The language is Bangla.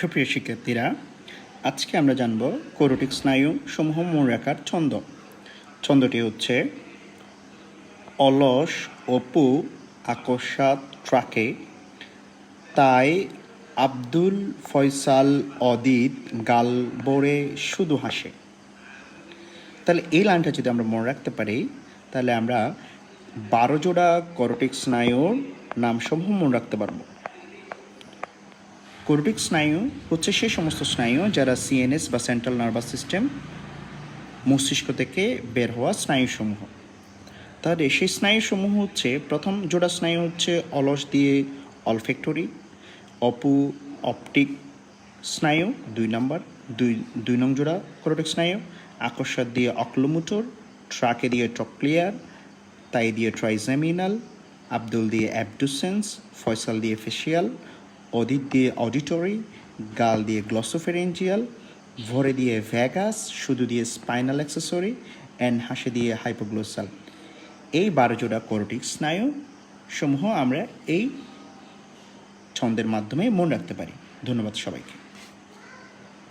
সুপ্রিয় শিক্ষার্থীরা, আজকে আমরা জানব কোরোটিক স্নায়ু সমূহ মনে রাখার ছন্দ। ছন্দটি হচ্ছে অলস অপু আকস্মাত ট্রাকে তাই আব্দুল ফয়সাল অদিত গালবরে শুধু হাসে। তাহলে এই লাইনটা যদি আমরা মনে রাখতে পারি, তাহলে আমরা বারো জোড়া করোটিক স্নায়ুর নাম নামসমূহ মনে রাখতে পারব। কোরটিক স্নায়ু হচ্ছে সেই সমস্ত স্নায়ু যারা সিএনএস বা সেন্ট্রাল নার্ভাস সিস্টেম মস্তিষ্ক থেকে বের হওয়া স্নায়ুসমূহ। তাহলে সেই স্নায়ুসমূহ হচ্ছে প্রথম জোড়া স্নায়ু হচ্ছে অলস দিয়ে অলফেক্টরি অপু অপটিক স্নায়ু, দুই নম্বর, দুই দুই নং জোড়া কোরটিক স্নায়ু আকর্ষণ দিয়ে অক্লোমোটর ট্রাকে দিয়ে ট্রক্লিয়ার তাই দিয়ে ট্রাইজামিনাল আব্দুল দিয়ে অ্যাবডুসেন্স ফয়সাল দিয়ে ফেসিয়াল অদিত দিয়ে অডিটরি গাল দিয়ে গ্লসোফেরেঞ্জিয়াল ভরে দিয়ে ভ্যাগাস শুধু দিয়ে স্পাইনাল অ্যাক্সেসরি অ্যান্ড হাসে দিয়ে হাইপোগ্লোসাল এই বারো জোড়া করোটিক স্নায়ু সমূহ আমরা এই ছন্দের মাধ্যমে মনে রাখতে পারি। ধন্যবাদ সবাইকে।